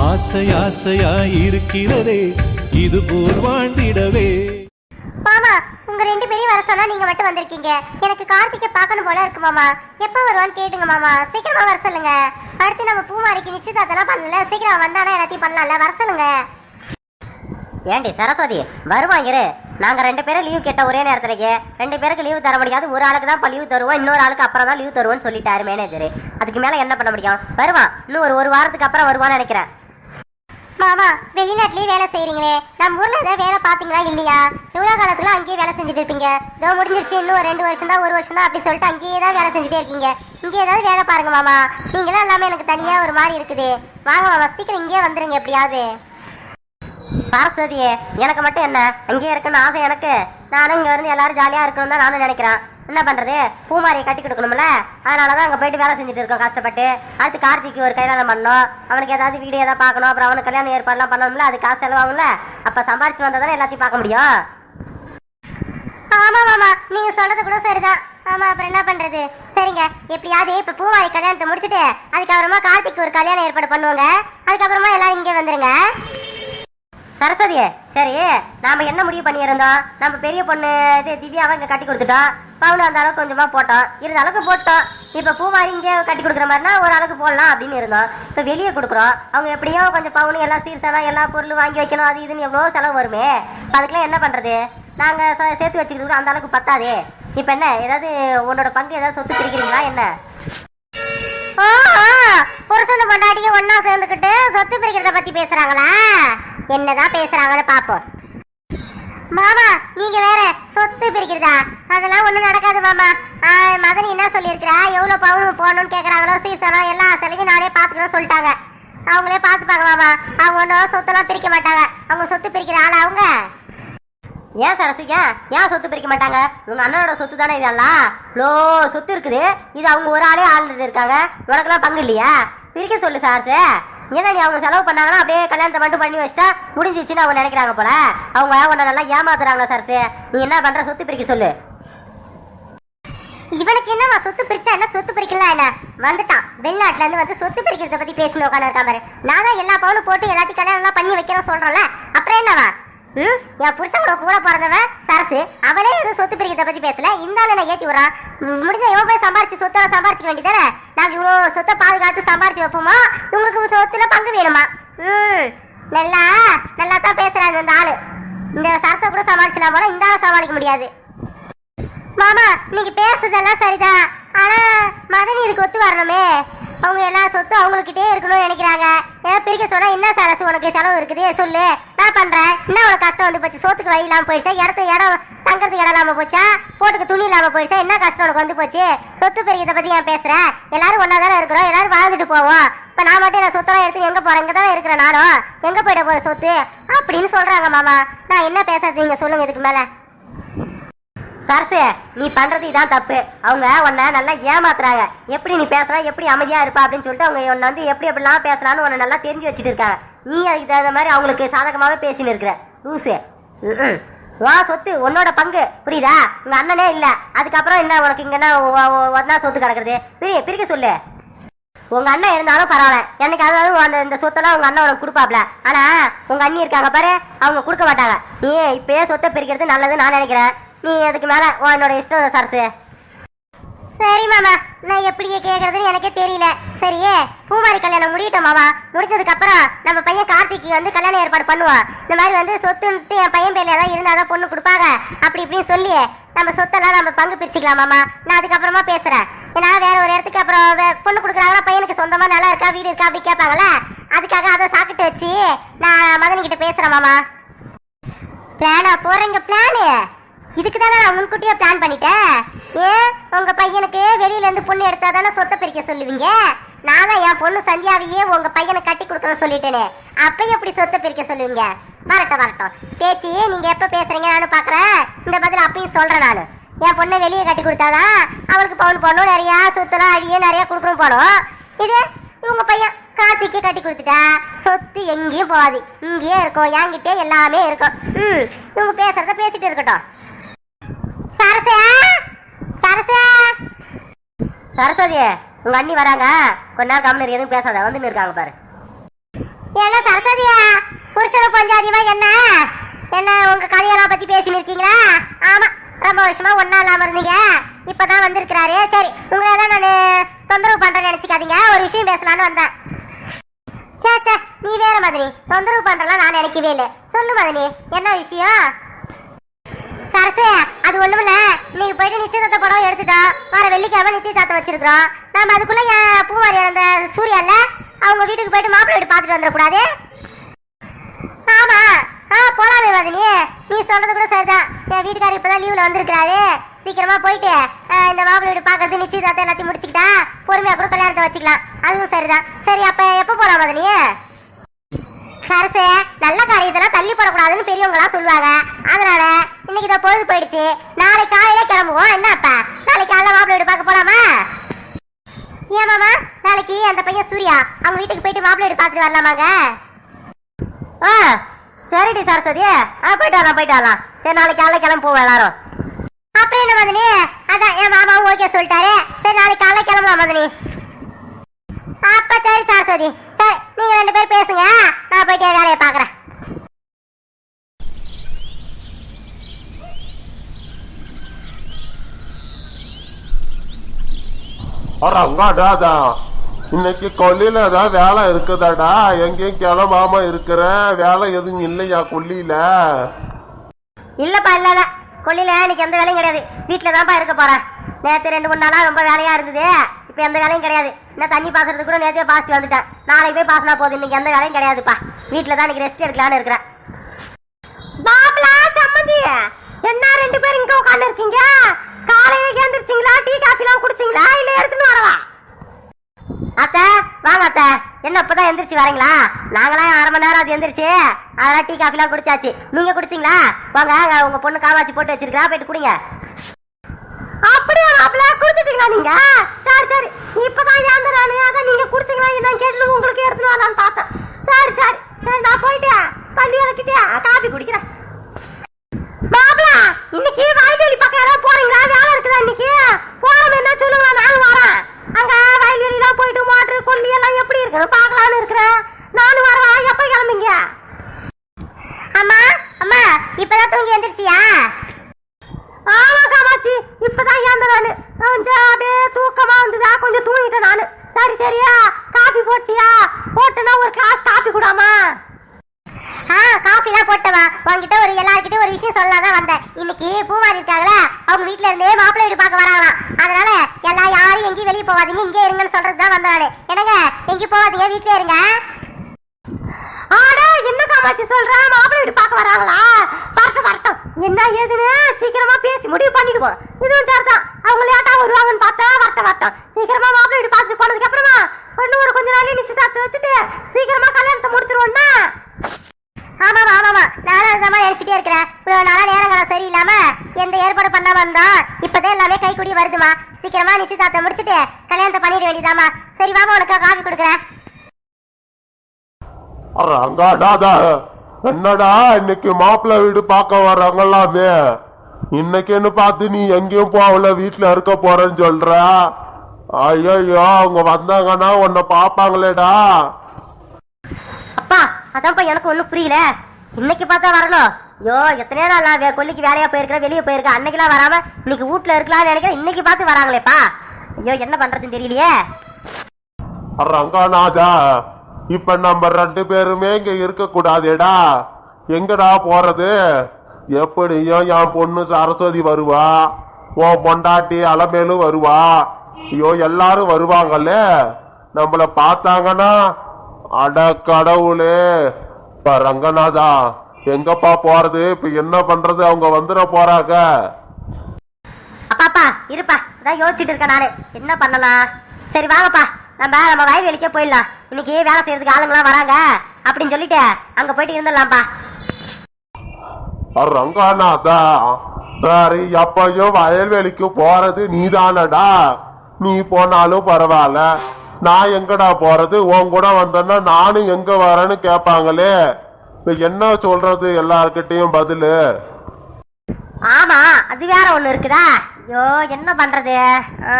ஆசை இருக்கிறதே இது போல் வாழ்ந்திடவே. மாமா உங்க ரெண்டு பேரையும் வர சொன்னா நீங்க மட்டும் வந்திருக்கீங்க. எனக்கு கார்த்திகை பார்க்கணும் போல இருக்கு மாமா. எப்போ வருவான்னு கேட்டுங்க மாமா. சீக்கிரமா வர சொல்லுங்க. அடுத்து நம்ம பூமாரிக்கு நிச்சயதார்த்தம்லாம் பண்ணல. சீக்கிரம் வந்தானா எல்லாத்தையும் பண்ணலாம்ல? வர சொல்லுங்க. ஏண்டி சரஸ்வதி வருவான் இரு. நாங்க ரெண்டு பேரும் லீவ் கேட்ட ஒரே நேரத்துலயே. ரெண்டு பேருக்கு லீவு தர முடியாது. ஒரு ஆளுக்கு தான் லீவ் தருவோம். இன்னொரு ஆளுக்கு அப்புறம் தான் லீவ் தருவோம்னு சொல்லிட்டாரு மேனேஜர் அதுக்கு மேல என்ன பண்ண முடியும்? வருவான். இன்னும் ஒரு ஒரு வாரத்துக்கு அப்புறம் வருவான்னு நினைக்கிறேன். மாமா வெளிநாட்டிலேயே வேலை செய்கிறீங்களே நம்ம ஊர்ல ஏதாவது வேலை பாத்தீங்களா இல்லையா? எவ்வளவு காலத்துல அங்கேயே வேலை செஞ்சுட்டு இருப்பீங்க. இதோ முடிஞ்சிருச்சு இன்னும் ஒரு ரெண்டு வருஷம் தான் ஒரு வருஷம் தான் அப்படின்னு சொல்லிட்டு அங்கேயே தான் வேலை செஞ்சுட்டே இருக்கீங்க. இங்கே ஏதாவது வேலை பாருங்க மாமா. நீங்களாம் எல்லாமே எனக்கு தனியா ஒரு மாதிரி இருக்குது. வாங்க மாமா சீக்கிரம் இங்கேயே வந்துருங்க எப்படியாவது. சரஸ்வதியே எனக்கு மட்டும் என்ன? அங்கேயே இருக்குன்னு ஆசை எனக்கு. நானும் இங்க இருந்து எல்லாரும் ஜாலியா இருக்கணும் தான் நானும் நினைக்கிறேன். என்ன பண்றது? பூமாரியை கட்டி கொடுக்கணும்ல? அதனாலதான் அங்க போயிட்டு வேலை செஞ்சுட்டு இருக்கோம் கஷ்டப்பட்டு. அடுத்து கார்த்திக்கு ஒரு கல்யாணம் பண்ணணும். அவனுக்கு ஏதாவது வீடு ஏதாவது பார்க்கணும். அப்புறம் அவனுக்கு கல்யாணம் ஏற்பாடுலாம் பண்ணணும்ல? அது காசு செலவாகும்ல? அப்ப சம்பாரிச்சு வந்தா தானே எல்லாத்தையும் பார்க்க முடியும்? ஆமா மாமா. நீங்க சொல்றது கூட சரிதான். ஆமா அப்புறம் என்ன பண்றது? சரிங்க. எப்படியாவது இப்ப பூமாரி கல்யாணத்தை முடிச்சுட்டு அதுக்கப்புறமா கார்த்திக் ஒரு கல்யாணம் ஏற்பாடு பண்ணுவாங்க. அதுக்கப்புறமா எல்லாரும் இங்கே வந்துருங்க. சரஸ்வதியே சரி நாம என்ன முடிவு பண்ணியிருந்தோம்? நம்ம பெரிய பொண்ணு இது திவ்யாவை இங்க கட்டி கொடுத்துட்டோம். பவுன் அந்த அளவுக்கு கொஞ்சமா போட்டோம். இருந்த அளவுக்கு போட்டோம். இப்ப பூமாரி இங்கே கட்டி கொடுக்குற மாதிரினா ஒரு அளவுக்கு போடலாம் அப்படின்னு இருந்தோம். இப்ப வெளியே கொடுக்குறோம். அவங்க எப்படியும் கொஞ்சம் பவுன் எல்லாம் சீர்தானா எல்லா பொருளும் வாங்கி வைக்கணும் அது இதுன்னு எவ்வளோ செலவு வருமே. அதுக்கெல்லாம் என்ன பண்றது? நாங்க சேர்த்து வச்சுக்கிறது அந்த அளவுக்கு பத்தாதே. இப்ப என்ன ஏதாவது உன்னோட பங்கு ஏதாவது சொத்து பிரிக்கிறீங்களா? என்ன? புருஷன் ஆ, ஒன்னா சேர்ந்துக்கிட்டு சொத்து பிரிக்கிறத பத்தி பேசுறாங்களா? என்னதான் பேசுறாங்கன்னு பாப்போம். மாமா நீங்க வேற சொத்து பிரிக்கிறதா? அதெல்லாம் ஒண்ணும் நடக்காது மாமா. மதனி என்ன சொல்லியிருக்கிறா? எவ்வளவு பவுன் போகணும்னு கேக்குறாங்களோ சீசனம் எல்லா செலவையும் நானே பாத்துக்கிறோம் சொல்லிட்டாங்க. அவங்களே பாத்துப்பாங்க மாமா. அவங்க ஒன்றும் சொத்தெல்லாம் பிரிக்க மாட்டாங்க. அவங்க சொத்து பிரிக்கிற ஆள் அவங்க? ஏன் சரசு ஏன் ஏன் சொத்து பிரிக்க மாட்டாங்க? உங்க அண்ணனோட சொத்து தானே இதெல்லாம் இவ்வளோ சொத்து இருக்குது. இது அவங்க ஒரு ஆளே ஆளுட்டு இருக்காங்க. உனக்கெல்லாம் பங்கு இல்லையா? பிரிக்க சொல்லு சார்ஸு ஏன்னா நீ அவங்க செலவு பண்ணாங்கன்னா அப்படியே கல்யாணத்தை மட்டும் பண்ணி வச்சிட்டா முடிஞ்சிச்சுன்னு அவங்க நினைக்கிறாங்க போல. அவங்க உன்னை நல்லா ஏமாத்துறாங்க சரசு நீ என்ன பண்ற? சொத்து பிரிக்க சொல்லு. இவனுக்கு என்னவா சொத்து பிரிச்சா என்ன? சொத்து பிரிக்கலாம் என்ன? வந்துட்டான். வெளிநாட்டுல இருந்து வந்து சொத்து பிரிக்கிறத பத்தி பேசணும் உட்காந்து இருக்கா பாரு. நான் தான் எல்லா பவுனும் போட்டு எல்லாத்தையும் கல்யாணம் எல்லாம் பண்ணி வைக்கிறேன் சொல்றேன்ல. அப்புறம் என்னவா? ம்? என் புருஷங்கள கூட பிறந்தவன் சரசு அவளே எதுவும் சொத்து பிரிக்கிறத பத்தி பேசல. இந்த ஆளு நான் ஏத்தி விடுறான். முடிஞ்ச இவன் போய் சம்பாரிச்சு சொத்தை சம்பாரிச்சுக்க வேண்டியதானே நாங்க இவ்வளவு சொத்தை பாதுகாத்து சம்பாரிச்சு வைப்போமா? உங்களுக்கு சொத்துல பங்கு வேணுமா? ம். நல்லா நல்லா தான் பேசுறாங்க இந்த ஆளு. இந்த சரசை கூட சமாளிச்சலாம் போல இந்த ஆளை சமாளிக்க முடியாது. மாமா நீங்க பேசுறதெல்லாம் சரிதான். ஆனா மதனி இதுக்கு ஒத்து வரணுமே. அவங்க எல்லா சொத்தும் அவங்கக்கிட்டே இருக்கணும்னு நினைக்கிறாங்க. ஏதாவது பிரிக்க சொன்னா என்ன சரசு உனக்கு செலவு இருக்குது? சொல்லு. நான் பண்றேன். என்ன உனக்கு கஷ்டம் வந்து போச்சு? சோத்துக்கு வழி இல்லாம போயிடுச்சா? இடத்து இடம் தங்கறதுக்கு இடம் இல்லாம போச்சா? போட்டுக்கு துணி இல்லாம போயிடுச்சா? என்ன கஷ்டம் உனக்கு வந்து போச்சு? சொத்து பிரிக்கிறத பத்தி ஏன் பேசுகிறேன் எல்லாரும் ஒன்னா தானே இருக்கிறோம். எல்லாரும் வாழ்ந்துட்டு போவோம். இப்ப நான் மட்டும் நான் சொத்தெல்லாம் எடுத்து எங்க போறேன்? இங்க தான் இருக்கிறேன் நானும். எங்க போயிட போற சொத்து? அப்படின்னு சொல்றாங்க மாமா. நான் என்ன பேசுறது? நீங்க சொல்லுங்க இதுக்கு மேல. சரசு நீ பண்றது இதான் தப்பு. அவங்க உன்னை நல்லா ஏமாத்துறாங்க. எப்படி நீ பேசலாம் எப்படி அமைதியா இருப்பா அப்படின்னு சொல்லிட்டு அவங்க உன்னை வந்து எப்படி எப்படிலாம் பேசலாம்னு உன்னை நல்லா தெரிஞ்சு வச்சுட்டு இருக்காங்க நீ அதுக்கு தகுந்த மாதிரி அவங்களுக்கு சாதகமாக பேசின்னு இருக்கிற. லூசு. வா சொத்து உன்னோட பங்கு. புரியுதா? உங்க அண்ணனே இல்ல. அதுக்கப்புறம் என்ன உனக்கு இங்க என்ன சொத்து கிடக்குறது பிரி பிரிக்க சொல்லு. உங்க அண்ணன் இருந்தாலும் பரவாயில்ல. எனக்கு அதாவது அந்த இந்த சொத்தெல்லாம் உங்க அண்ணன் உனக்கு கொடுப்பாப்ல. ஆனா உங்க அண்ணி இருக்காங்க பாரு அவங்க கொடுக்க மாட்டாங்க. நீ இப்பயே சொத்தை பிரிக்கிறது நல்லதுன்னு நான் நினைக்கிறேன். நீ அதுக்கு மேல உன்னோட இஷ்டம் சரசு? சரி மாமா. நான் எப்படி கேக்குறதுன்னு எனக்கே தெரியல. சரியே? பூமாரி கல்யாணம் முடியட்டும் மாமா. முடிஞ்சதுக்கு அப்புறம் நம்ம பையன் கார்த்திக்கு வந்து கல்யாணம் ஏற்பாடு பண்ணுவோம் இந்த மாதிரி வந்து சொத்துன்ட்டு என் பையன் பேர்ல ஏதாவது இருந்தாதான் பொண்ணு கொடுப்பாங்க. அப்படி இப்படின்னு சொல்லி நம்ம சொத்தெல்லாம் நம்ம பங்கு பிரிச்சுக்கலாம் மாமா. நான் அதுக்கப்புறமா பேசுறேன். ஏன்னா வேற ஒரு இடத்துக்கு அப்புறம் வே- பொண்ணு கொடுக்குறாங்கன்னா பையனுக்கு சொந்தமா நல்லா இருக்கா வீடு இருக்கா அப்படி கேட்பாங்கல்ல? அதுக்காக அதை சாக்கிட்டு வச்சு நான் மதன்கிட்ட பேசுறேன் மாமா. பிளானா போறீங்க பிளானு? இதுக்கு தானே நான் முன்கூட்டியே பிளான் பண்ணிட்டேன். ஏன்? உங்க பையனுக்கு வெளியில இருந்து பொண்ணு எடுத்தா தானே சொத்தை பிரிக்க சொல்லுவீங்க? நான் தான் என் பொண்ணு சந்தியாவையே உங்க பையனை கட்டி கொடுக்கணும்னு சொல்லிட்டேனே. அப்பயும் எப்படி சொத்தை பிரிக்க சொல்லுவீங்க? வரட்டும் வரட்டும். பேச்சு நீங்க எப்ப பேசுறீங்க? நானும் பாக்குறேன். இந்த பதில் அப்பயும் சொல்றேன் நான். என் பொண்ணை வெளியே கட்டி கொடுத்தாதான் அவளுக்கு பவுன் போடணும். நிறைய சொத்துலாம் அழிய நிறைய கொடுக்கணும் போனோம் இது இவங்க பையன் கார்த்திக்கு கட்டி கொடுத்துட்டா. சொத்து எங்கேயும் போகாது. இங்கேயே இருக்கும். என்கிட்டே எல்லாமே இருக்கும். ம் இவங்க பேசுறத பேசிட்டு இருக்கட்டும். சரசா சரசா சரஸ்வதி உங்க அண்ணி வராங்க. கொஞ்ச நேரம் கம்மினர் எதுவும் பேசாத. வந்து இருக்காங்க பாரு. பாத்தியமா என்ன? என்ன உங்க கதையெல்லாம் பத்தி பேசின்னு இருக்கீங்களா? ஆமா ரொம்ப வருஷமா ஒன்னா இல்லாம இருந்தீங்க. இப்பதான் வந்திருக்கிறாரு. சரி உங்களை தான் நான் தொந்தரவு பண்றேன்னு நினைச்சுக்காதீங்க. ஒரு விஷயம் பேசலாம்னு வந்தேன். சே சே நீ வேற மதனி. தொந்தரவு பண்றலாம் நான் நினைக்கவே இல்லை. சொல்லு மதனி என்ன விஷயம்? சரசு அது ஒண்ணுமில்ல. நீங்க போயிட்டு நிச்சயதார்த்த படம் எடுத்துட்டோம் வர வெள்ளிக்கிழமை நிச்சயதார்த்தம் வச்சிருக்கிறோம். நம்ம அதுக்குள்ள என் பூவாரி அந்த சூர்யால அவங்க வீட்டுக்கு போயிட்டு மாப்பிள்ளை வீடு பார்த்துட்டு வந்துடக்கூடாது? ஆமா. ஆ போலாமே மதினி. நீ சொல்றது கூட சரிதான். என் வீட்டுக்காரர் இப்பதான் லீவ்ல வந்திருக்காரு சீக்கிரமா போயிட்டு இந்த மாப்பிள்ளை வீடு பார்க்கறது நிச்சயதார்த்தம் எல்லாத்தையும் முடிச்சுக்கிட்டா பொறுமையா கூட கல்யாணத்தை வச்சுக்கலாம். அதுவும் சரிதான். சரி அப்ப எப்ப போலாம் மதினி? சரசு நல்ல காரியத்தெல்லாம் தள்ளி போடக்கூடாதுன்னு பெரியவங்களா சொல்லுவாங்க. அதனால இன்னைக்கு தான் பொழுது போயிடுச்சு. நாளை காலையில கிளம்புவோம். என்ன நாளைக்கு காலைல மாப்பிள்ளை வீடு பார்க்க போலாமா? ஏன் மாமா? நாளைக்கு அந்த பையன் சூர்யா. அவங்க வீட்டுக்கு போயிட்டு மாப்பிள்ளை வீடு பார்த்துட்டு வரலாமாங்க? ஆ சரிடி சரஸ்வதி. ஆ போயிட்டு வரலாம் போயிட்டு வரலாம் சரி நாளைக்கு காலைல கிளம்பி போவோம் எல்லாரும். அப்புறம் என்ன மதனி? அதான் என் மாமாவும் ஓகே சொல்லிட்டாரு. சரி நாளைக்கு காலைல கிளம்பலாம் மதனி. அப்ப சரி சரஸ்வதி. சரி நீங்க ரெண்டு பேரும் பேசுங்க. நான் போயிட்டு என் வேலையை பாக்குறேன் ரங்காடாதா இன்னைக்கு கொல்லியில ஏதாவது வேலை இருக்குதாடா? எங்கேயும் கிளம்பாம இருக்கிற வேலை எதுவும் இல்லையா கொல்லியில இல்லப்பா இல்ல கொல்லியில இன்னைக்கு எந்த வேலையும் கிடையாது. வீட்டுல தான்ப்பா இருக்க போறேன். நேத்து ரெண்டு மூணு நாளா ரொம்ப வேலையா இருந்தது. இப்ப எந்த வேலையும் கிடையாது. இன்னும் தண்ணி பாசுறதுக்கு கூட நேத்தே பாசிட்டு வந்துட்டேன். நாளைக்கு போய் பாசனா போதும். இன்னைக்கு எந்த வேலையும் கிடையாதுப்பா. வீட்டுல தான் இன்னைக்கு ரெஸ்ட் எடுக்கலான்னு இருக்கிறேன். பாப்லா சம்மந்தி! என்ன ரெண்டு பேரும் இங்க உட்காந்து இருக்கீங்க காலையில எழுந்திருச்சீங்களா? டீ காஃபி எல்லாம் குடிச்சீங்களா? இல்ல எடுத்துட்டு வரவா? அத்தை வாங்க அத்தை. என்ன இப்பதான் எந்திரிச்சு வரீங்களா? நாங்களாம் அரை மணி நேரம் அது எந்திரிச்சு. அதெல்லாம் டீ காஃபிலாம் குடிச்சாச்சு. நீங்க குடிச்சீங்களா? வாங்க உங்க பொண்ணு காமாச்சி போட்டு வச்சிருக்கா போயிட்டு குடிங்க. அப்படியா அப்படியா குடிச்சிட்டீங்களா நீங்க? சரி சரி இப்பதான் ஏந்த நானு அதான் நீங்க குடிச்சீங்களா என்ன கேட்டு உங்களுக்கு எடுத்துட்டு வரலான்னு பார்த்தேன் சரி சரி சரி நான் போயிட்டு பள்ளி வளர்க்கிட்டே காபி குடிக்கிறேன் மாப்பிள இன்னைக்கு வயல்வெளி பக்கம் ஏதாவது போறீங்களா வேலை இருக்குதா இன்னைக்கு போறோம் என்ன சொல்லுங்க நானும் வரேன் அங்க வயல்வெளிலாம் போயிட்டு மோட்டர் கொல்லி எல்லாம் எப்படி இருக்குன்னு பார்க்கலான்னு இருக்கிறேன் நானும் வரேன் எப்போ கிளம்புங்க அம்மா அம்மா இப்பதான் தூங்கி எந்திரிச்சியா ஆமா காமாச்சி இப்பதான் ஏந்த நானு கொஞ்சம் அப்படியே தூக்கமா வந்ததா கொஞ்சம் தூங்கிட்டேன் நானு சரி சரியா காபி போட்டியா ஒரு கிளாஸ் காபி குடாமா? ஆ காஃபிலாம் போட்டவா? உங்ககிட்ட ஒரு எல்லார்கிட்டயும் ஒரு விஷயம் சொல்லலாம் தான் வந்தேன். இன்னைக்கு பூமாரி இருக்காங்களே அவங்க வீட்ல இருந்தே மாப்பிள்ளை வீடு பார்க்க வராங்களாம். அதனால எல்லா யாரும் எங்கேயும் வெளியே போகாதீங்க இங்கே இருங்கன்னு சொல்றது தான் வந்தாரு என்னங்க எங்கேயும் போகாதீங்க வீட்லயே இருங்க. ஆடா என்ன காமாச்சி சொல்ற? மாப்பிள்ளை வீடு பார்க்க வராங்களா? வரட்டும் வரட்டும். என்ன ஏதுன்னு சீக்கிரமா பேசி முடிவு பண்ணிடுவோம் இதுவும் சரிதான். அவங்க லேட்டா வருவாங்கன்னு பார்த்தா வரட்டும் வரட்டும். சீக்கிரமா மாப்பிள்ளை வீடு பார்த்துட்டு போனதுக்கு அப்புறமா ஒன்று ஒரு கொஞ்ச நாள் நிச்சயதார்த்தம் வச்சுட்டு சீக்கிரமா கல்யாணத்தை முடிச்சிருவோம்னா? ஆமாம் ஆமாம் நானும் அதுதான் நினச்சிட்டே இருக்கிறேன். இவ்வளோ நாளாக நேரங்களா சரியில்லாம எந்த ஏற்பாடு பண்ணாம வந்தா இப்போதான் எல்லாமே கை கூடி வருதுமா. சீக்கிரமா நிச்சயதார்த்தம் முடிச்சுட்டு கல்யாணத்தை பண்ணிட வேண்டியதாமா சரி வாமா உனக்கு காஃபி கொடுக்குறேன். என்னடா இன்னைக்கு மாப்பிள்ளை வீடு பார்க்க வர்றாங்களாமே. இன்னைக்குன்னு பார்த்து நீ எங்கேயும் போகல வீட்டில் இருக்க போறேன்னு சொல்ற. ஐயோ அவங்க வந்தாங்கன்னா உன்னை பாப்பாங்களேடா அப்பா அதான்ப்பா எனக்கு ஒன்றும் புரியல. இன்னைக்கு பார்த்தா வரணும். ஐயோ எத்தனையோ நாள் கொல்லிக்கு வேலையா போயிருக்கிறேன் வெளியே போயிருக்கேன் அன்னைக்கெல்லாம் வராம இன்னைக்கு வீட்ல இருக்கலாம்னு நினைக்கிறேன். இன்னைக்கு பார்த்து வராங்களேப்பா. ஐயோ என்ன பண்றதுன்னு தெரியலையே. ரங்காநாதா இப்ப நம்ம ரெண்டு பேருமே இங்க இருக்க கூடாதேடா எங்கடா போறது? எப்படியும் என் பொண்ணு சரஸ்வதி வருவா. உன் பொண்டாட்டி அலமேலும் வருவா. ஐயோ எல்லாரும் வருவாங்கல்ல நம்மள பார்த்தாங்கன்னா அட கடவுளே. இப்ப ரங்கநாதா எங்கப்பா போறது? இப்ப என்ன பண்றது? அவங்க வந்துட போறாங்க. அப்பாப்பா இருப்பா. அதான் யோசிச்சுட்டு இருக்கேன் நானு. என்ன பண்ணலாம்? சரி வாங்கப்பா. நம்ம நம்ம வயல்வெளிக்கே போயிடலாம். இன்னைக்கு வேலை செய்யறதுக்கு ஆளுங்களாம் வராங்க. அப்படின்னு சொல்லிட்டு அங்க போயிட்டு இருந்துடலாம்ப்பா. ரங்காநாதா சரி எப்பயும் வயல்வெளிக்கு போறது நீதானடா. நீ போனாலும் பரவாயில்ல. நான் எங்கடா போறது? உன் கூட வந்தேன்னா நானும் எங்க வரேன்னு கேட்பாங்களே. இப்ப என்ன சொல்றது எல்லார்கிட்டயும் பதிலு? ஆமா அது வேற ஒண்ணு இருக்குதா? ஐயோ என்ன பண்றது? ஆ,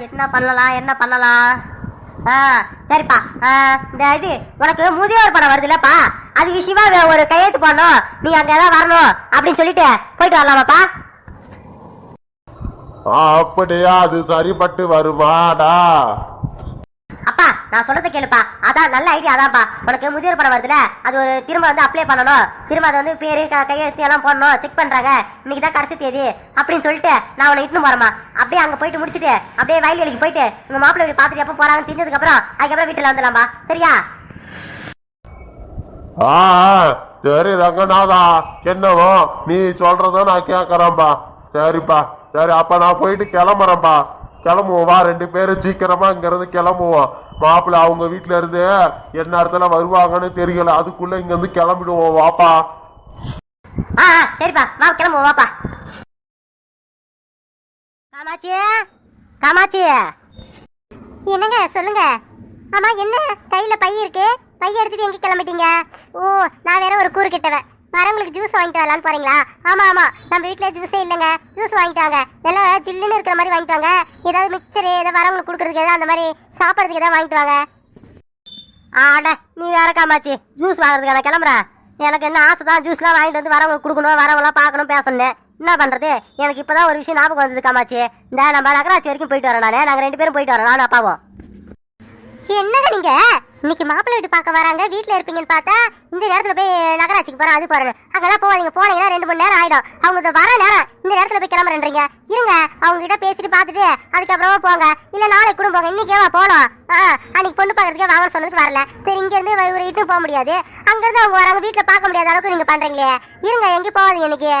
என்ன பண்ணலாம் என்ன பண்ணலாம்? ஆ சரிப்பா. ஆ, இந்த இது உனக்கு முதியோர் படம் வருதுல்லப்பா. அது விஷயமா ஒரு கையெழுத்து போடணும். நீ அங்க ஏதாவது வரணும் அப்படின்னு சொல்லிட்டு போயிட்டு வரலாமாப்பா? அப்படியா அது சரிப்பட்டு வருமாடா அப்பா நான் சொல்றத கேளுப்பா. அதான் நல்ல ஐடியா அதான்ப்பா. உனக்கு முதியோர் பணம் வருதுல அது ஒரு திரும்ப வந்து அப்ளை பண்ணணும். திரும்ப அது வந்து பேரு கையெழுத்து எல்லாம் போடணும். செக் பண்றாங்க. இன்னைக்கு தான் கடைசி தேதி. அப்படின்னு சொல்லிட்டு நான் உன்னை இட்டுன்னு போறேம்மா. அப்படியே அங்க போயிட்டு முடிச்சிட்டு அப்படியே வயல்வெளிக்கு போயிட்டு உங்க மாப்பிள்ளை வீடு பார்த்துட்டு எப்போ போறாங்கன்னு தெரிஞ்சதுக்கு அப்புறம் அதுக்கப்புறம் வீட்டுல வந்துடலாம்பா சரியா? ஆ சரி ரங்கநாதா. என்னவோ நீ சொல்றத நான் கேக்குறேன்பா சரிப்பா. சரி அப்ப நான் போயிட்டு கிளம்புறேன்பா கிளம்புவோம். வா ரெண்டு பேரும் சீக்கிரமா இங்க இருந்து கிளம்புவோம். மாப்பிள்ளை அவங்க வீட்டுல இருந்து என்ன இடத்துல வருவாங்கன்னு தெரியல. அதுக்குள்ள இங்க இருந்து கிளம்பிடுவோம். வாப்பா. ஆ சரிப்பா. வா கிளம்புவோம். வாப்பா. காமாட்சி காமாட்சி என்னங்க சொல்லுங்க. ஆமா என்ன? கையில பை இருக்கு. பை எடுத்துட்டு எங்க கிளம்பிட்டீங்க? ஓ நான் வேற ஒரு கூறு கிட்டவன் வரவங்களுக்கு ஜூஸ் வாங்கிட்டு வரலான்னு போறீங்களா ஆமா ஆமா. நம்ம வீட்ல ஜூஸே இல்லைங்க. ஜூஸ் வாங்கிட்டு வாங்க நல்லா ஜில்லுன்னு இருக்கிற மாதிரி வாங்கிட்டு வாங்க ஏதாவது மிக்சர் ஏதாவது வரவங்களுக்கு கொடுக்கறதுக்கு ஏதாவது அந்த மாதிரி சாப்பிட்றதுக்கு ஏதாவது வாங்கிட்டு வாங்க. ஆட நீ வேற காமாச்சி ஜூஸ் வாங்குறதுக்கு நான் கிளம்புறேன் எனக்கு என்ன ஆசை தான் ஜூஸ்லாம் வாங்கிட்டு வந்து வரவங்களுக்கு கொடுக்கணும் வரவங்களாம் பார்க்கணும் பேசணும் என்ன பண்ணுறது எனக்கு இப்பதான் ஒரு விஷயம் ஞாபகம் வந்தது காமாச்சி இந்த நம்ம நகராட்சி வரைக்கும் போயிட்டு வரேன் நானே. நாங்கள் ரெண்டு பேரும் போயிட்டு வரோம் நானும் அப்பாவும். என்னங்க நீங்கள் இன்னைக்கு மாப்பிள்ளை வீட்டு பார்க்க வராங்க வீட்டில் இருப்பீங்கன்னு பார்த்தா இந்த நேரத்தில் போய் நகராட்சிக்கு போகிறேன் அது போகிறேன் அங்கெல்லாம் போவாதீங்க போனீங்கன்னா ரெண்டு மணி நேரம் ஆயிடும். அவங்க வர நேரம் இந்த நேரத்தில் போய் கிளம்புறேன்றீங்க. இருங்க அவங்க கிட்ட பேசிட்டு பார்த்துட்டு அதுக்கப்புறமா போங்க. இல்லை நாளைக்கு கூட போங்க. இன்னைக்கேவா போனோம் ஆ அன்னைக்கு பொண்ணு பார்க்கறதுக்கே வாங்க சொன்னதுக்கு வரல. சரி இங்கேருந்து ஒரு இட்டும் போக முடியாது. அங்கேருந்து அவங்க வராங்க வீட்டில் பார்க்க முடியாத அளவுக்கு நீங்கள் பண்ணுறீங்களே இருங்க எங்கேயும் போகாதீங்க இன்னைக்கு.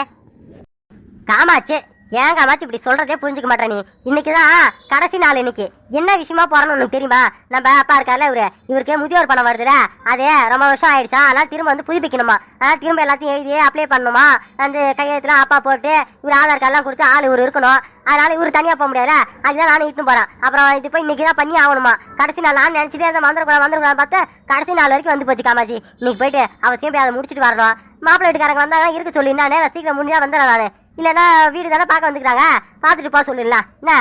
காமாச்சு ஏங்க காமாச்சு இப்படி சொல்றதே புரிஞ்சுக்க மாட்டேன் நீ? இன்னைக்கு தான் கடைசி நாள் இன்னைக்கு. என்ன விஷயமா போறோம்னு உனக்கு தெரியுமா? நம்ம அப்பா இருக்கார்ல இவரு. இவருக்கு முதியோர் பணம் வருதுல. அதே ரொம்ப வருஷம் ஆயிடுச்சா. அதனால திரும்ப வந்து புதுப்பிக்கணுமா? அதனால திரும்ப எல்லாத்தையும் எழுதி அப்ளை பண்ணணுமா? அந்த கையெழுத்துலாம் அப்பா போட்டு இவர் ஆதார் கார்டெல்லாம் கொடுத்து ஆள் இவர் இருக்கணும். அதனால இவர் தனியா போக முடியாதுல. அதுதான் நானும் இட்டுன்னு போறேன். அப்புறம் இது போய் இன்னைக்கு தான் பண்ணி ஆகணுமா? கடைசி நாள் நான் நினைச்சிட்டே இருந்த வந்துடக்கூடாது வந்துடக்கூடாது பார்த்து கடைசி நாள் வரைக்கும் வந்து போச்சு காமாச்சி இன்னைக்கு போயிட்டு அவசியம் போய் அதை முடிச்சிட்டு வரணும். மாப்பிள்ளை வீட்டுக்காரங்க வந்தாங்க இருக்க சொல்லி என்ன சீக்கிரம் முடிஞ்சா வந்துடுறேன் நான். இல்லைன்னா வீடு தானே பார்க்க வந்துக்கிறாங்க? பார்த்துட்டு போக சொல்லிடலாம் என்ன?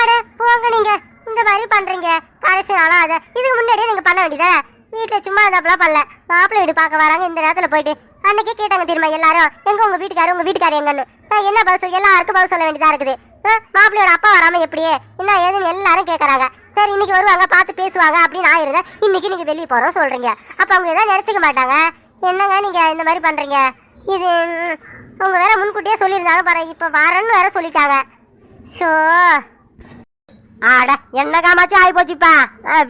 அட போங்க நீங்க. இந்த மாதிரி பண்றீங்க. கடைசி நாளா அதை. இதுக்கு முன்னாடியே நீங்க பண்ண வேண்டியதா வீட்டில் சும்மா இருந்தாப்பெல்லாம் பண்ணல. மாப்பிள்ளை வீடு பார்க்க வராங்க. இந்த நேரத்தில் போயிட்டு அன்னைக்கே கேட்டாங்க தெரியுமா எல்லாரும்? எங்க உங்க வீட்டுக்காரு? உங்க வீட்டுக்காரு எங்கன்னு? நான் என்ன பதில் சொல்ல எல்லாருக்கும் பதில் சொல்ல வேண்டியதா இருக்குது. மாப்பிள்ளையோட அப்பா வராம எப்படியே? என்ன ஏதுன்னு எல்லாரும் கேட்குறாங்க சரி இன்னைக்கு வருவாங்க பார்த்து பேசுவாங்க அப்படின்னு நான் இருந்தேன். இன்னைக்கு நீங்க வெளியே போறோம் சொல்றீங்க. அப்ப அவங்க எதாவது நினைச்சுக்க மாட்டாங்க. என்னங்க நீங்க இந்த மாதிரி பண்றீங்க? இது அவங்க வேற முன்கூட்டியே சொல்லியிருந்தாலும் பாரு இப்ப வரேன்னு வேற சொல்லிட்டாங்க. ஷோ. ஆட என்ன காமாச்சு ஆகி போச்சுப்பா?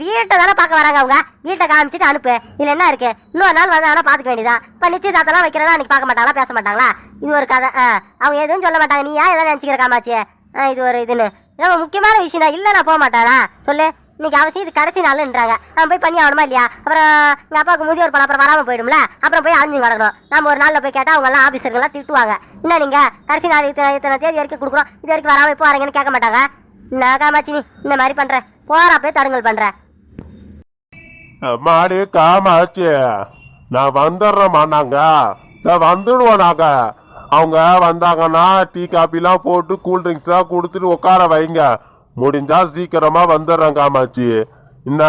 வீட்டை தானே பார்க்க வராங்க அவங்க. வீட்டை காமிச்சிட்டு அனுப்பு. இதுல என்ன இருக்கு? இன்னொரு நாள் வந்தாங்கன்னா பார்த்துக்க வேண்டியதான் இப்போ நிச்சயதார்த்தம்லாம் வைக்கிறேன்னா அன்னைக்கு பார்க்க மாட்டாங்களா பேச மாட்டாங்களா? இது ஒரு கதை. ஆ, அவங்க எதுவும் சொல்ல மாட்டாங்க. நீ ஏன் எதாவது நினச்சிக்கிற காமாச்சு ஆ, இது ஒரு இதுன்னு. ரொம்ப முக்கியமான விஷயம் தான் இல்லை நான் போக மாட்டானா? சொல்லு. இன்னைக்கு அவசியம் இது கடைசி நாள்ன்றாங்க. நம்ம போய் பண்ணி ஆகணுமா இல்லையா? அப்புறம் எங்கள் அப்பாவுக்கு முதியோர் பணம் அப்புறம் வராமல் போயிடும்ல? அப்புறம் போய் அழிஞ்சு கிடக்கணும் நம்ம ஒரு நாளில் போய் கேட்டால் அவங்க எல்லாம் ஆஃபீஸருங்கெல்லாம் திட்டுவாங்க. என்ன நீங்கள் கடைசி நாள் இத்தனை இத்தனை தேதி வரைக்கும் கொடுக்குறோம். இது வரைக்கும் வராமல் இப்போ வரீங்கன்னு கேட்க மாட்டாங்க. நான் காமாச்சி இந்த மாதிரி பண்ணுறேன் போறா போய் தடுங்கல் பண்ற. மாடு காமாச்சு நான் வந்துடுறேம்மா நாங்க. நான் வந்துடுவோம் நாங்க. அவங்க வந்தாங்கன்னா டீ காப்பிலாம் போட்டு கூல் ட்ரிங்க்ஸ்லாம் கொடுத்துட்டு உட்கார வைங்க. முடிஞ்சா சீக்கிரமா வந்துடுறேன் காமாட்சி. என்ன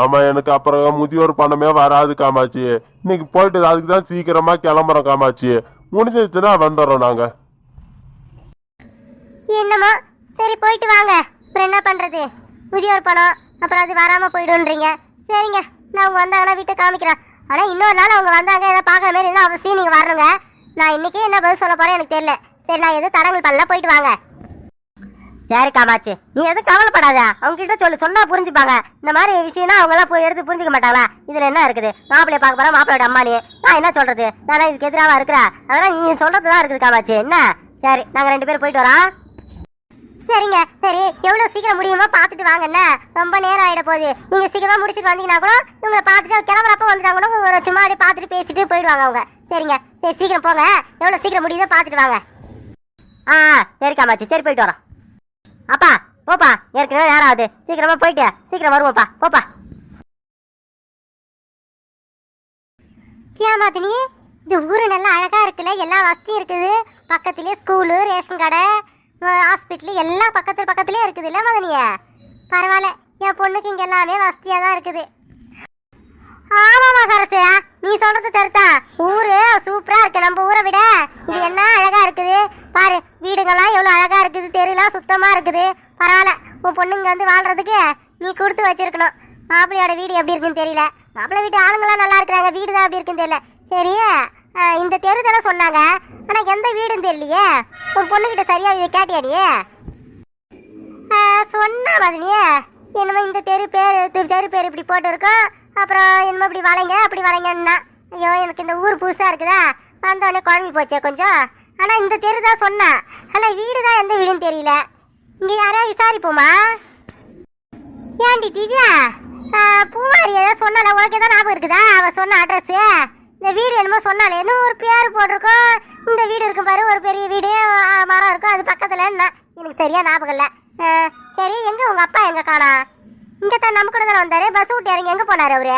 ஆமா எனக்கு அப்புறம் முதியோர் பணமே வராது காமாட்சி. இன்னைக்கு போயிட்டு அதுக்கு தான் சீக்கிரமா கிளம்புறோம் காமாட்சி. முடிஞ்சிச்சுன்னா வந்துடுறோம் நாங்க. என்னமா? சரி போயிட்டு வாங்க. அப்புறம் என்ன பண்றது? முதியோர் பணம் அப்புறம் அது வராம போயிடும்ன்றீங்க. சரிங்க நான் அவங்க வந்தாங்கன்னா வீட்டை காமிக்கிறேன். ஆனா இன்னொரு நாள் அவங்க வந்தாங்க ஏதாவது பார்க்குற மாதிரி இருந்தால் அவசியம் நீங்க வரணுங்க. நான் இன்னைக்கே என்ன பதில் சொல்ல போறேன் எனக்கு தெரியல. சரி நான் எதுவும் தடங்கள் பண்ணல போயிட்டு வாங்க. சரி காமாச்சு நீ எதுவும் கவலைப்படாத. அவங்க கிட்ட சொல்லு. சொன்னா புரிஞ்சுப்பாங்க. இந்த மாதிரி விஷயம்னா அவங்க எல்லாம் போய் எடுத்து புரிஞ்சுக்க மாட்டாங்களா? இதுல என்ன இருக்குது? மாப்பிள்ளைய பார்க்க போறா மாப்பிள்ளையோட அம்மா நீ நான் என்ன சொல்றது? நான் இதுக்கு எதிராக இருக்கிறேன் அதெல்லாம் நீ சொல்றதுதான் இருக்குது காமாச்சு என்ன? சரி நாங்க ரெண்டு பேரும் போயிட்டு வரோம். சரிங்க. சரி எவ்வளவு சீக்கிரம் முடியுமோ பார்த்துட்டு வாங்கண்ணே ரொம்ப நேரம் ஆயிட போகுது. நீங்க சீக்கிரமா முடிச்சிட்டு வந்தீங்கன்னா கூட இவங்களை பார்த்துட்டு கிளம்புறப்ப வந்துட்டாங்க கூட ஒரு சும்மா அப்படியே பார்த்துட்டு பேசிட்டு போயிடுவாங்க அவங்க. சரிங்க. சரி சீக்கிரம் போங்க. எவ்வளவு சீக்கிரம் முடியுதோ பார்த்துட்டு வாங்க. ஆ சரி காமாச்சி சரி போயிட்டு வரோம். அப்பா போப்பா ஏற்கனவே நேரம் ஆகுது. சீக்கிரமா போயிட்டு சீக்கிரம் வருவோம்ப்பா போப்பா. ஏமாத்தினி இந்த ஊரு நல்லா அழகா இருக்குல்ல எல்லா வசதியும் இருக்குது. பக்கத்துலயே ஸ்கூலு ரேஷன் கடை ஹாஸ்பிட்டல் எல்லாம் பக்கத்துல பக்கத்துலயே இருக்குது இல்ல மதனிய பரவாயில்ல. என் பொண்ணுக்கு இங்க எல்லாமே வசதியா தான் இருக்குது நீ சொன்னது தருத்தா ஊரு சூப்பரா இருக்கு. நம்ம ஊரை விட இது என்ன அழகா இருக்குது? பாரு வீடுகள்லாம் எவ்வளோ அழகா இருக்குது. தெருலாம் சுத்தமா இருக்குது. பரவாயில்ல. உன் பொண்ணுங்க வந்து வாழ்றதுக்கு நீ கொடுத்து வச்சிருக்கணும். மாப்பிள்ளையோட வீடு எப்படி இருக்குன்னு தெரியல. மாப்பிள்ளை வீட்டு ஆளுங்களாம் நல்லா இருக்கிறாங்க. வீடு தான் எப்படி இருக்குன்னு தெரியல. சரி இந்த தெரு தானே சொன்னாங்க. ஆனால் எந்த வீடுன்னு தெரியலையே. உன் பொண்ணுகிட்ட சரியா இதை கேட்டியாடியே சொன்னா மதனியே என்னமோ இந்த தெரு பேர் தெரு பேர் இப்படி போட்டிருக்கோம். அப்புறம் என்னமோ இப்படி வளைங்க அப்படி வளைங்கன்னா. ஐயோ எனக்கு இந்த ஊர் புதுசாக இருக்குதா? வந்தோடனே குழம்பு போச்சே கொஞ்சம். ஆனால் இந்த தெரு தான் சொன்னேன் ஆனால் வீடு தான் எந்த வீடுன்னு தெரியல. இங்கே யாரையா விசாரிப்போமா? ஏண்டி திவ்யா? பூவாரி ஏதோ சொன்னால உனக்கு ஏதோ ஞாபகம் இருக்குதா? அவள் சொன்ன அட்ரஸ்ஸு இந்த வீடு என்னமோ சொன்னாலே என்ன ஒரு பேர் போட்டிருக்கோம்? இந்த வீடு இருக்கும் பாரு ஒரு பெரிய வீடு மரம் இருக்கும் அது பக்கத்தில். என்ன எனக்கு சரியாக ஞாபகம் இல்லை. ஆ, சரி எங்கே உங்கள் அப்பா எங்கே காணா? இங்கே தான் நம்ம கூட தானே வந்தாரு? பஸ் விட்டு இறங்கி எங்க போனாரு அவரு?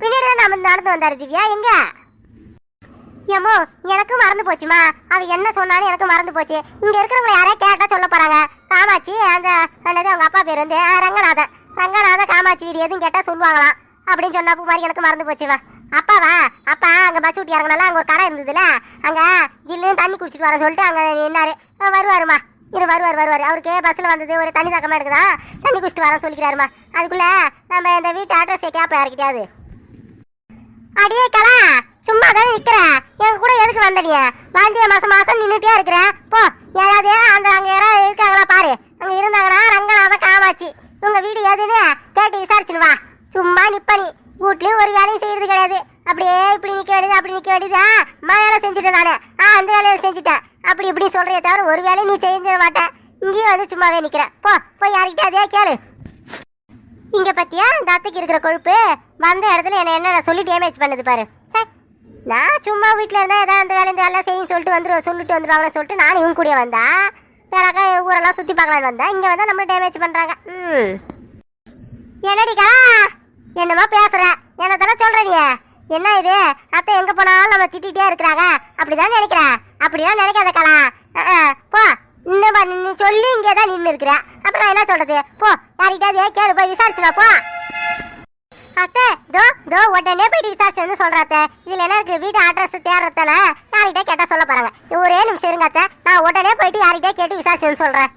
பின்னாடி தான் நம்ம நடந்து வந்தாரு திவ்யா எங்க? ஏமோ எனக்கும் மறந்து போச்சுமா. அவ என்ன சொன்னாலும் எனக்கு மறந்து போச்சு. இங்க இருக்கிறவங்க யாரையா கேட்டா சொல்ல போறாங்க? காமாட்சி அந்த என்னது அவங்க அப்பா பேர் வந்து ரங்கநாதன் ரங்கநாதன் காமாட்சி வீடு எதுவும் கேட்டா சொல்லுவாங்களாம். அப்படின்னு சொன்னா மாதிரி எனக்கு மறந்து போச்சுவா அப்பாவா? அப்பா அங்கே பஸ் விட்டு இறங்கினால அங்கே ஒரு கடை இருந்ததுல அங்கே ஜில்லுன்னு தண்ணி குடிச்சிட்டு வர சொல்லிட்டு அங்கே நின்னாரு. வருவாருமா. இரு வருவார் வருவார். அவருக்கு பஸ்ஸில் வந்தது ஒரு தண்ணி தாக்கமா எடுக்குதா? தண்ணி குடிச்சிட்டு வரேன் சொல்லிக்கிறாருமா. அதுக்குள்ளே நம்ம இந்த வீட்டு அட்ரஸை கேப்ப யாருக்கிட்டாது அடியே கலா சும்மா தானே நிற்கிறேன் எங்க கூட எதுக்கு வந்த நீ? வாந்திய மாசம் மாசம் நின்றுட்டே இருக்கிறேன் போ யாராவது அந்த அங்கே யாராவது இருக்காங்களா பாரு. அங்கே இருந்தாங்கன்னா ரங்கநாத காமாச்சு உங்க வீடு எதுன்னு கேட்டு விசாரிச்சுன்னு வா. சும்மா நிப்ப நீ. வீட்லயும் ஒரு வேலையும் செய்யறது கிடையாது. அப்படியே இப்படி நிற்க வேண்டியது அப்படி நிற்க வேண்டியது. அம்மா வேலை செஞ்சுட்டேன் நான். ஆ அந்த வேலையை செஞ்சுட்டேன். அப்படி இப்படி சொல்றே தவிர ஒரு வேலையும் நீ செஞ்சிட மாட்டேன் இங்கேயும் வந்து சும்மாவே நிற்கிற போ போய் யாருக்கிட்ட அதே கேளு. இங்க பத்தியா? இந்த அத்தைக்கு இருக்கிற கொழுப்பு. வந்த இடத்துல என்ன என்ன சொல்லி டேமேஜ் பண்ணுது பாரு. சார் நான் சும்மா வீட்டில் இருந்தால் ஏதாவது அந்த வேலை இந்த வேலை செய்யும் சொல்லிட்டு வந்துரு சொல்லிட்டு வந்துருவாங்கன்னு சொல்லிட்டு நானும் இவங்க கூட வந்தா. வேறக்கா ஊரெல்லாம் சுற்றி பார்க்கலான்னு வந்தா. இங்கே வந்தால் நம்ம டேமேஜ் பண்ணுறாங்க ம். என்னடிக்கா என்னமோ பேசுகிறேன் என்ன தானே சொல்ற நீ? என்ன இது? அத்தை எங்கே போனாலும் நம்ம திட்டிகிட்டே இருக்கிறாங்க. அப்படிதான் நினைக்கிறேன். அப்படிலாம் நினைக்காத கலா. போ. இன்னும் நீ சொல்லி இங்கே தான் நின்று இருக்கிற அப்புறம் நான் என்ன சொல்றது? போ யார்கிட்டயாவது கேளு போய் விசாரிச்சு வா போ. அத்தை தோ தோ உடனே போயிட்டு விசாரிச்சு வந்து சொல்றாத்த இதுல என்ன இருக்கு? வீட்டு அட்ரஸ் தேடுறதால யார்கிட்ட கேட்டா சொல்ல போறாங்க. ஒரே நிமிஷம் இருங்க அத்தை. நான் உடனே போயிட்டு யார்கிட்ட கேட்டு விசாரிச்சு சொல்றேன்.